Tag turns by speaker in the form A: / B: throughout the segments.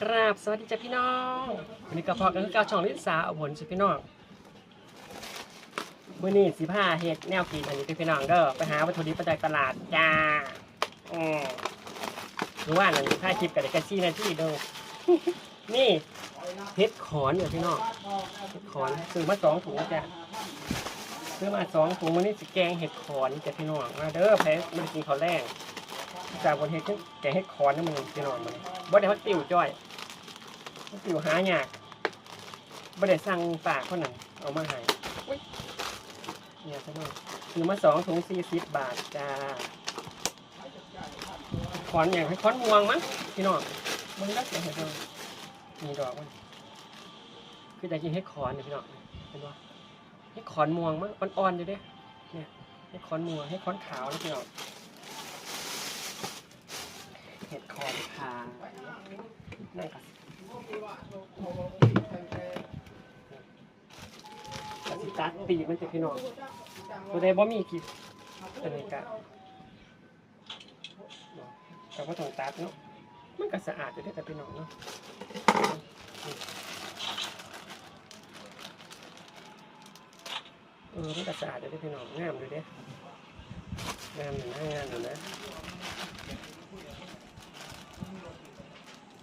A: ครับสวัสดีจ้ะพี่น้องวันนี้ก็พอกันคือเกาช่องลิสาเอาผลสิพี่น้องมื่อนี้สิผ้าเฮ็ดแนวกินอันนี้คือพี่น้องเด้อไปหาวัตถุดิบมาจากตลาดจ้าอืมหรือว่าอันนี้ผ้าคลิปกับเด็กกระซี่นาที่ดูนี่เฮ็ดขอนเนี่ยพี่น้องเฮ็ดขอนซื้อมาสองถุงจ้ะซื้อมาสองถุงวันนี้สิแกงเห็ดขอนจ้ะพี่น้องมาเด้อแพ้มันกินข้าวแรง จากบนเฮ็ดแกเห็ดขอนนี่มันพี่น้องมันบ่ได้พักติวจ้อยอยู่หายากบ่ได้สั่งฝากคนนั้นเอามาให้อุ๊ยเนี่ยซะหน่อยซื้อมาสองถุงสี่สิบบาทจ้าขอนอย่างให้ขอนม่วงมั้งพี่น้องมึงรักอย่างไรบ้างมีดอกมันคืออยากกินให้ขอนเนี่ยพี่น้องเห็นปะให้ขอนม่วงมั้งอ่อนๆอยู่เด้เนี่ยให้ขอนม่วงให้ขอนขาวนะพี่น้อง เห็ดขอนขาวนั่นก็ก็สิตัดปีกมันจะพี่น้องตัวใดบ่มีกิบอันนี้ก็แต่ว่าต้องตัดเนาะ มันก็สะอาดอยู่เด้แต่พี่น้องเนาะเออมันก็สะอาดอยู่เด้พี่น้องงามอยู่เด้งามอยู่นะงามอยู่นะ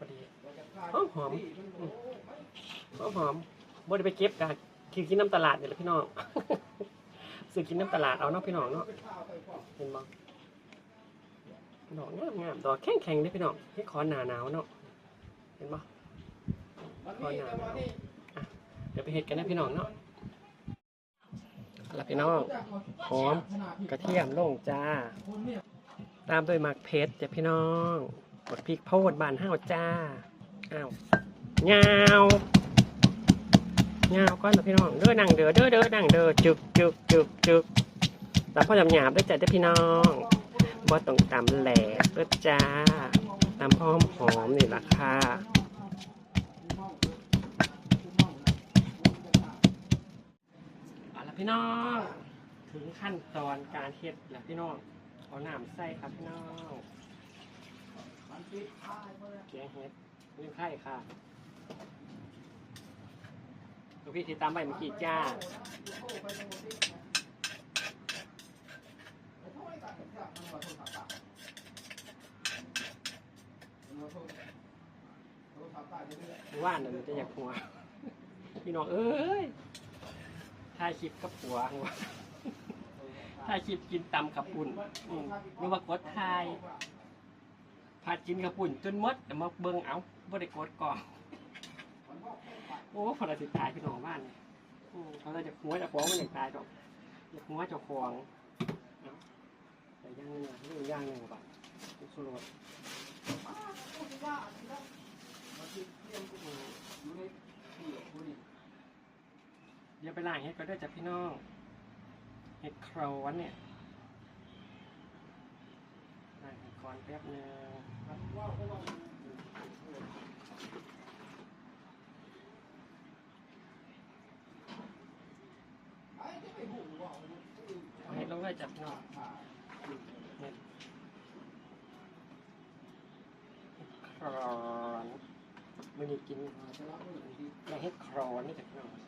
A: อดีหอมหอมอืมหอมหอมบ่ได้ไปเก็บกันคือกินน้ำตลาดนี่แหละพี่น้องซื้อกินน้ำตลาดเอาเนาะพี่น้องเนาะเห็นบ่ดอกงามงามดอกแข็งแข็งเลยพี่น้องให้ขอหนาหนาวเนาะเห็นบ่ขอหนาหนาวอะเดี๋ยวไปเฮ็ดกันนะพี่น้องเนาะเอาละพี่น้องหอมกระเทียมลงจ้า ตามด้วยหมักเพชรจ้ะพี่น้อง กดพริกโพดบานห้าวจ้าอ้าวงาวงาวก้อนนะพี่น้องเด้อนั่งเด้อเด้อเด้อนั่งเด้อจึกจึกจึกจึกตามพ่อจำหยาบด้วยจ้ะเด้อพี่น้องบ่ต้องตำแหลกเด้อจ้าตำหอมหอมนี่ล่ะค่ะเอาละพี่น้องถึงขั้นตอนการเฮ็ดแล้วพี่น้องเอาน้ำใส่ครับพี่น้อง แกงเห็ดนี่ไข่ค่ะดูพี่ที่ตามใบเมื่อกี้จ้า ว่านน่ะมันจะอยากหัว พี่น้องเอ้ยถ่ายคลิปกับผัวหัวถ่ายคลิปกินตำขับปุ่นอืมนึกว่ากดถ่าย พากินขับปุ่นจนมดแต่มาเบิ่งเอาบ่ได้กดก่อนโอ้พอเราสิตายพี่น้องบ้านเนี่ยอืมเขาจะหัวจะฟ้องมันอยากตายดอกอยากหัวจะฟ้องเอาแต่ย่างหนึงอะเรื่องย่างหนึ่งบาทสุรสเดี๋ยวไปล้างเฮ็ดก็ได้จ้ะพี่น้องเห็ดครนเนี่ย ล้างเห็ดคอนแป๊บนึงเอาเห็ดลงเลยจับน้องเห็ดครนมันนี่กินแต่เห็ดครนนี่จับนอง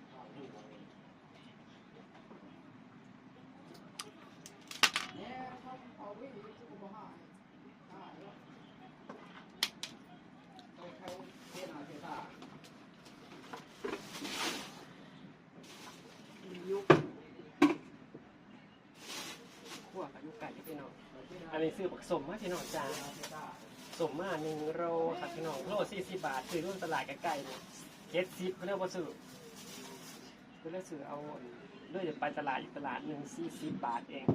A: ยุคขั้วกับยุคไก่พี่น้อง อันนี้ซื้อผักสมมาพี่น้องจ้าสมมาหนึ่งโลครับพี่น้องโลสี่สิบบาทซื้อรุ่นตลาดใกล้ๆเนี่ยเจ็ดสิบเขาเรียกว่าซื้อก็เลยกซื้อเอาเลยไปตลาดอีกตลาดหนึ่งสี่สิบบาทเอง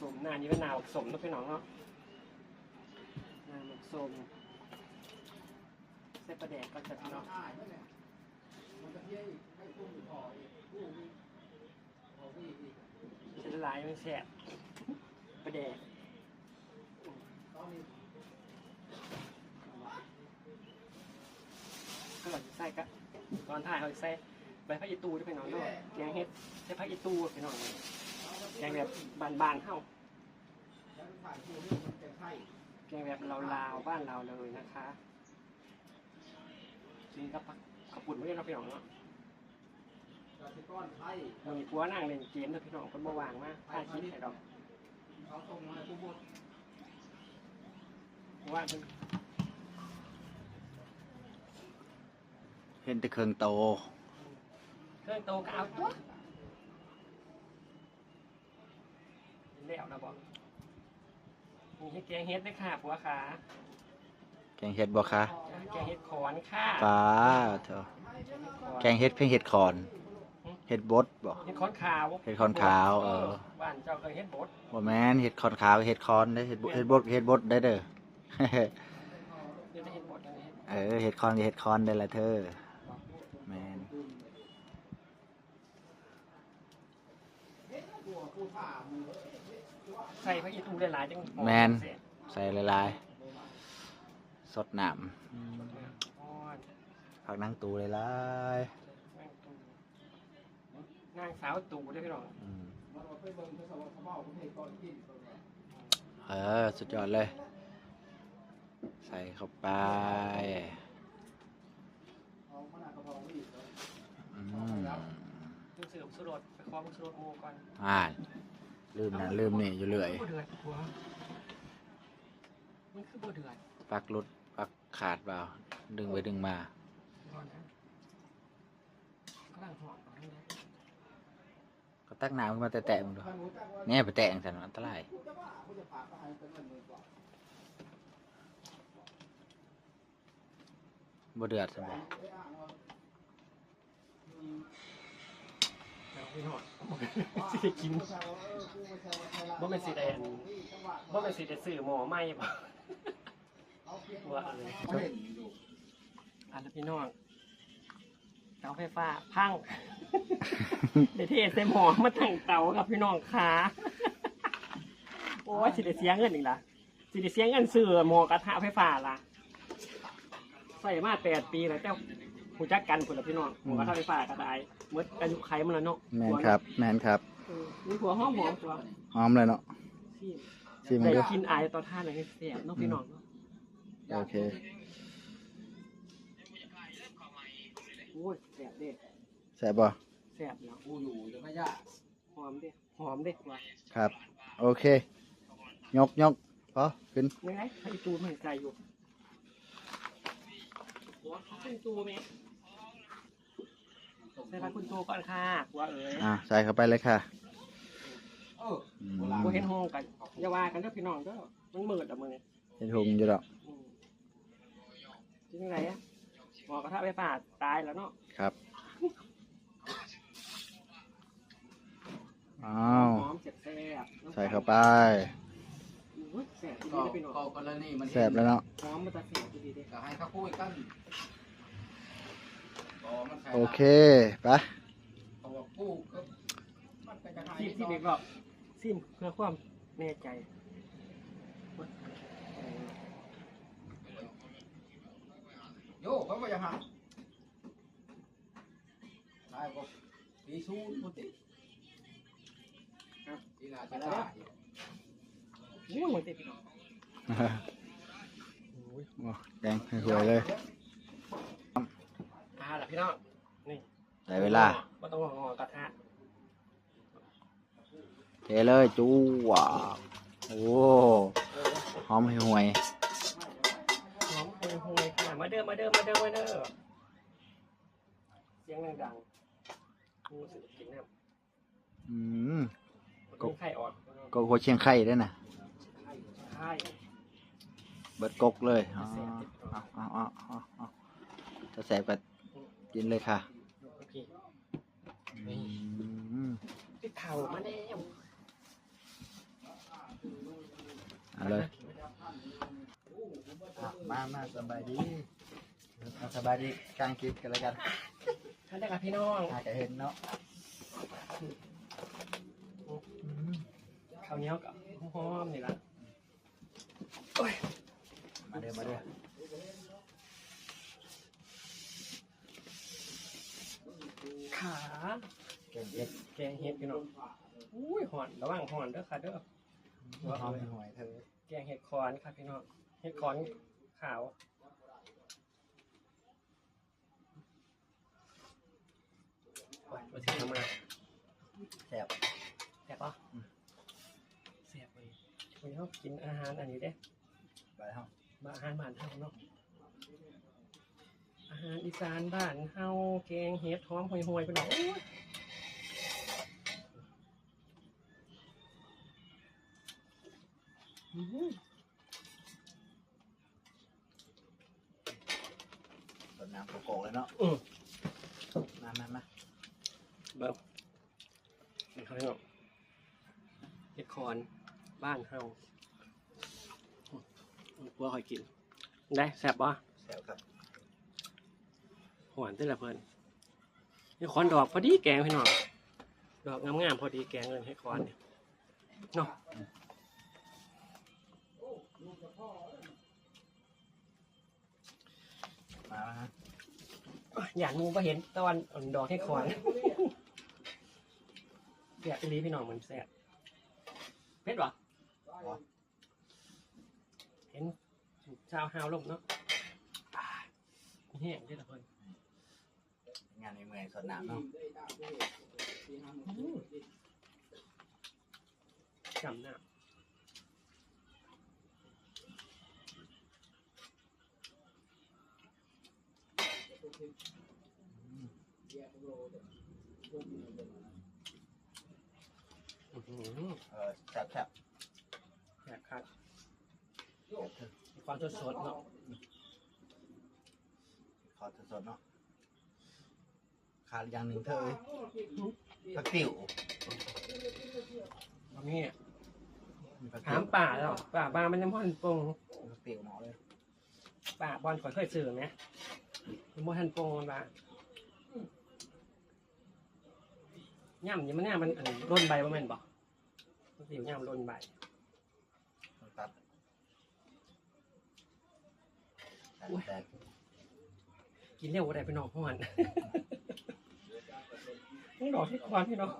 A: สมหน้านี้เป็นนาบักสมนะพี่น้องเนาะนาบักสมใส่ปลาแดกก็จะพี่น้องจะ ละลายมันแสบปลาแดกก็หลังใส่ก็ตอนถ่ายเขาใส่ใบพะอีตูด้วยพี่น้องเนาะแกงเฮ็ดใส่พะอีตูพี่น้องแกงแบบบานๆเฮาแกงแบบลาวๆบ้านเราเลยนะคะกินกับผักขาวปุ่นไม่ได้เราะพี่น้องเนาะ มีผัวนั่งเล่นเกมเนาะพี่น้องคนเมื่อวางมากถ่ายคลิปให้ดอกว่าเพิ่น
B: เห็นแต่เครื่องโต
A: เครื่องโตก็เอาตัวเห็นแล้วนะบอกมีให้แกงเฮ็ดด้วยค่ะผัวขา
B: แกงเห็ดบ่คะ
A: แกงเฮ็ดขอนค่ะ
B: ป้าเถอะแกงเห็ดเพ่งเห็ดคอน เห็ดบดบ่
A: เฮ็ดขอนขาว
B: เฮ็ดขอนขาวเออ
A: บ้านเจ้าเคยเฮ็ดบด
B: บ่แม่นเห็ดคอนขาวเห็ดคอนได้เห็ดบดเห็ดบดเห็ดบดได้เด้อ
A: เดี๋ยวจะเฮ็ดบดอันนี้
B: เออเห็ดคอนกับเห็ดคอนได้ละเธอแม่น
A: ใส่พระอีตูได้หลายจัง
B: แม่น
A: เสีย
B: ใส่ละลายๆสดน้
A: อ้อนำ
B: ผักนางตูละลาย
A: แม่งตู นางสาวตูได้พี่น้อง
B: ๆอืมเออ สุดยอดเลย ใส่เข้าไปอืม
A: ลืมสืบสุรดไปคล้องสุรดโมก่อน
B: อ่าลืมนะลืมนี่อยู่เรื่อย
A: บ่เดือดหัวมันคือบ่เดือด
B: ปลักรุดปลักขาดเปล่า ดึงไปดึงมา
A: ก่อนนะกำลังหอม ก่อนนะ
B: ก็ตักน้ำขึ้นมาแตะๆมึงดูเนี่ยไปแตะสันอันตรายบ่เดือดสมอง
A: แล้วพี่น้องสิได้กินบ่แม่นสิได้อันบ่แม่นสิได้ซื้อหม้อใหม่บ่ว่าอะไรอันละพี่น้องเตาไฟฟ้า พังเดี๋ยวเทใส่หม้อมาตั้งเตาครับพี่น้องขาโอ้ยสิได้เสียเงินอีกละสิได้เสียเงินซื้อหม้อกระทะไฟฟ้าละใส่มาแปดปีแล้วเจ้าหูจักกันคนละพี่น้องหม้อกระทะไฟฟ้าก็ได้เมื่ออายุไขมันแล้วเนาะ
B: แมนครับ แมนครับ
A: เออมีหัวหอมหอมตัว
B: หอมเลยเนาะ
A: ที่
B: ชิม
A: ได้
B: ดู
A: กินอายต่อท่านอะไรเสียบเนาะพี่น้องเนาะ
B: โอเค
A: อ้ยแสบเด็ด
B: แซ่บบ่
A: แสบแล้วกูอยู่จะไม่ยากหอมเด็ดหอมเด็ดว่ะ
B: ครับ โอเค ยกยกพอขึ้น
A: ไม่ไงให้ตูมันใจอยู่หัวเขาคุณตูไหมใส่ผักคุณตูก่อนค่ะหัวเอ๋ย
B: อะใส่เข้าไปเลยค่ะอืม
A: บัเห็นห้องกันอย่าว่ากันเด้อพี่น้องเด้อมันมืดอะมึง
B: เห็นหุงอยู่ดอก
A: อืมจริงไรอะ หมอกระทะไฟฟ้าตายแล้วเนาะ
B: ครับ อ้าว
A: หอมเจ็บแซ่บ
B: ใส่เข้าไป
A: อุ้ยแซ่บดี
C: ก็
A: เลยพี่น้อง
C: ก็กรณีมัน
B: แซ่บแล้วเนาะ
A: หอมมันจะแซ่บดีเด้
C: ก็ให้เขาคุยกันก็มันใคร
B: โอเค ไป
C: เขาว่ากู้ก็มันก็จะให้
A: ซิมซิมอีกรอบซิมเพื่อความแน่ใจ
C: โยเขาไม่จะหักได้ก็ปีซูนพุติทีน่าจะได้
A: โอ้ยมันเต็มพี่น้องโอ้ย
B: โอ้แดงให้สวยเลย
A: อ่าล่ะพี่น้องนี่
B: ได้เวลา
A: ก็ต้องงอกระทะ
B: เทเลยจูว้าวโอ้หอมห่วย
A: มาเด้อมาเด้อมาเด้อมาเด้อเสียงดังๆรู้สึกกินน้
B: ๆอืมำ
A: กินไข่ออด
B: ก็โคเชียงไข่ด้วยนะ
A: ไข่
B: เบิดกกเลยอ๋อเอาเอาเอาเอาเอาจะแสบก็กินเลยค่ะ
A: โอเค
B: อืม
A: พี่เข่ามาแล้ว
B: เอาเลยอะ มามาสบายดีเอาสบายดีกลางคลิปกันแล้วกัน
A: ท่านได้กับพี่น้อง
B: อาจจะเห็นเนาะ
A: ข้าวเหนียวกับหอมนี่ละ
B: มาเด้อมาเด้อ
A: ขา
B: เก่งเย็ด
A: แกงเห็ดพี่น้องอุ้ยหอนระวังหอนเด้อค่ะเด้อ
B: หัวหอมหวยเธอ
A: แกงเห็ดคอนค่ะพี่น้องเห็ดคอน ขาวโอ้ยมาถึงทำมา
B: แซ่บ
A: แซ่บปะแซ่บเลยวันนี้เรากินอาหารอันนี้เด้
B: ไปห้อง
A: มาอาหารบ้านเฮาเนาะ อาหารอีสานบ้านเฮาแกงเห็ดหอมห่วยๆพี่น้องโอ้ยอื้อหือ
B: ต้นน้ำโกโก้เลยเนาะ
A: อืม
B: มามามา
A: เบิ่มนี่เขาเรียกว่าเห็ดคอนบ้านเฮาอืมกลัวคอยกิน ได้แซ่บปะ
B: แซ่บครับ
A: หวานเต้นละเพิ่นเห็ดคอนดอกพอดีแกงพี่น้องดอกงามๆพอดีแกงเลยเห็ดคอนเนี่ยเนาะ
B: มามาฮะ
A: อย่างงูก็เห็นตะวันอ่อนดอกเห็ดคอนแซ่บอีหลีพี่น้องมันแซ่บเผ็ดปะเห็นชาวฮาวลงเนาะอ่าแห้งเด้อละเพิ่น
B: งานในเมืองสดน้ำเนาะ
A: จำหน้าอื้อหือ
B: เอ อแซ่บแซ่บ
A: แซ่บครับ
B: แซ่บเธอ
A: มีความสดๆเนาะ
B: ขอสดๆเนาะขาดอย่างหนึ่งเธอเอ้ยผักติ๋ว
A: ตอนนี้
B: มีผัก
A: ถา
B: ติ๋
A: ม
B: ว
A: ป่าแล้วป่าบ้านมันยังพ่อนปรุง
B: ผักติ๋วหมอเลย
A: ป่าบอลข่อยเคยซื้อไหมยังพ่ทันปรุงมันว่าย่ำยังมันเนี่ยมันอันร่นใบว่าแม่นบอก มันสิวย่ำร่นใบ
B: ต้องตัดแต่
A: กินเร็วกว่าใดไปนอกพ่อนต้องดอกที่ควานพี่น้อง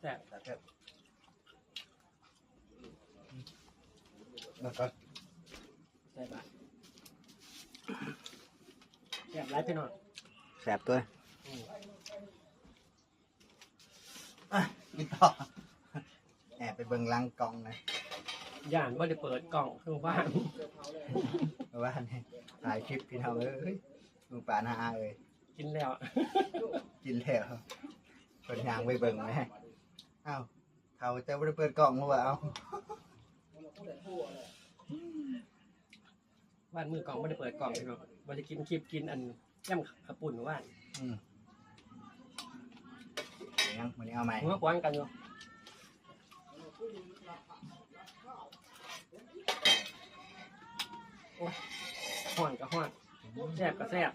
A: แต่
B: แต่แซ่บ แล้วก็
A: แต่บะแบบไรพี่น้อง
B: แซ่บตัว
A: อืม
B: อะกินต่อแอบไปเบิ่งหลังกล่องนะ
A: ย่านว่าจะเปิดกล่องเครื่องว่าง
B: เพราะว่าเนี่ยถ่ายคลิปพี่น้องเอ้ยลุงป่านาอาเอ้ย
A: กินแล้ว
B: กินแล้วคนยางไปเบิ่งไหมอ้าวเขาจะไม่ได้เปิดกล่องมั้วะเอา
A: ว่านมือกล่องไม่ได้เปิดกล่องพี่น้องว่าจะกินคลิปกินอันย่ำขับปุ่นว่าน
B: อืมเดี๋ยวยังวันนี้เอาไหม
A: หัวคว้างกันอยู่โอ้ยห่อนก็ห่อนแซ่บก็แซ่บ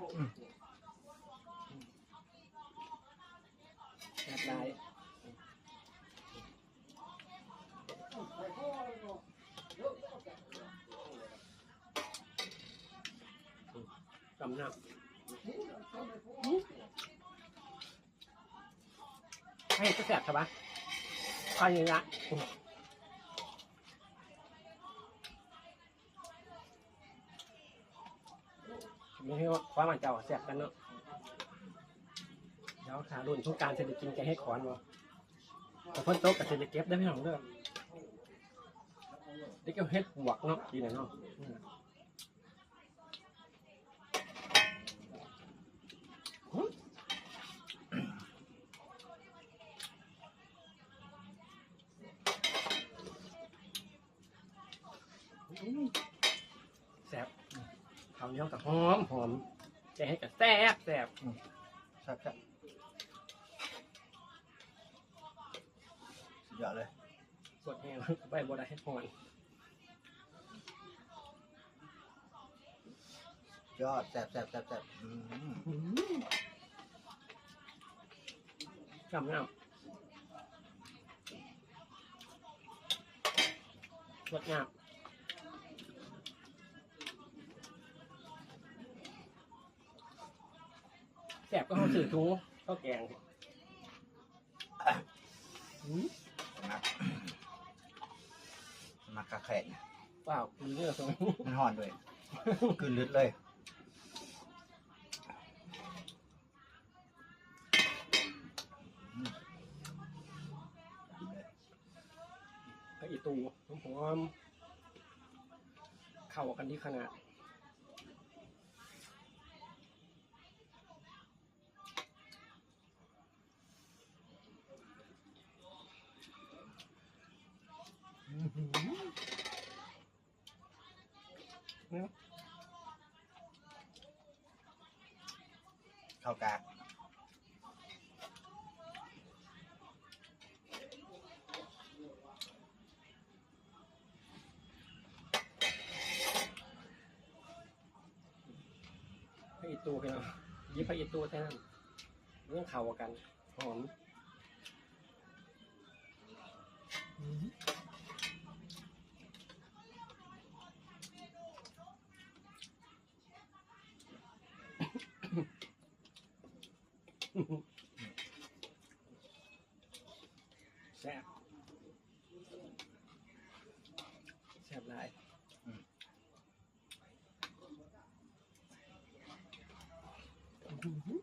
A: แซ่บได้ กำน้ำให้ก็แซ่บใช่ปะพอย่างนี้ละไมีให้ความมันเจ้าแซ่บกันเนาะเดี๋ยวขารุ่นทุกการเศรษฐกินแกให้ขอนวะแต่พ้นโต๊ะกับเศรษฐกิจได้ไม่หรอกเด้อได้กี่ยวเฮ็ดบวกเนาะดีหน่อยเนาะอืมแซ่บ เหนียวกับห อมหอมใจให้กับแซ่บแซ่บ
B: แซ่บแซ่บสุดยอดเลย
A: สดแห้งไปบ่ได้ให้หอน
B: ยอดแซ่บแซ่บแซ่บแซ่บอืม
A: จำน้ำสดงาม ซ่บก็เขาสื่อถุงข้าวแกงอืม
B: มักมักกะแขก
A: เปล่ามีเนื้อตรง
B: มันห่อนด้วยคืนลึดเลยอืมดีเลย
A: ไอ้ตูหอมๆเข้ากันที่ขนาด เนี่ย
B: ข้าวกาก
A: ไอ้ตูพี่น้องยิบไอ้ตูแท้นั้นเรื่องเข้ากัน หอมอื้อหือ แซ่บแซ่บหลายอื้อหือ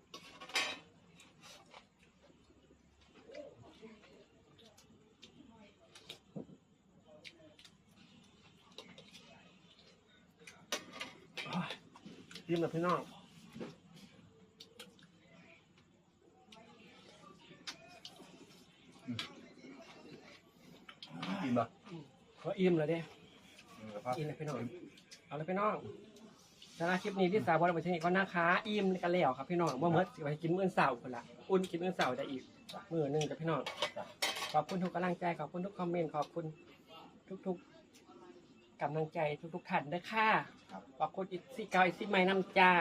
A: โอ้ย ยิ้มเลยพี่น้อง
B: กินปะ
A: เขาอิ่มเลยเด้
B: อืมกระเพาะ
A: อิ่มเลยพี่น้องเอาเลยพี่น้องสำหรับคลิปนี้ที่สาวบอลไปที่นี่ก็นะคะอิ่มกันแล้วครับพี่น้องเมื่อเมื่อสิไปกินมื้อเสาร์คนละอุ่นกินมื้อเสาร์ได้อีกมื้อหนึงกับพี่น้องขอบคุณทุกกำลังใจขอบคุณทุกคอมเมนต์ขอบคุณทุก ๆ กำลังใจทุกๆท่านด้วยค่ะ
B: ครับ
A: ขอบคุณอีกสิเกาอีกสิไม่น้ำจ้า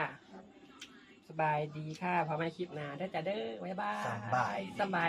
A: สบายดีค่ะพอมาคลิปหน้าได้อจ้าเด้อบ๊ายบาย
B: สบายดี
A: สบาย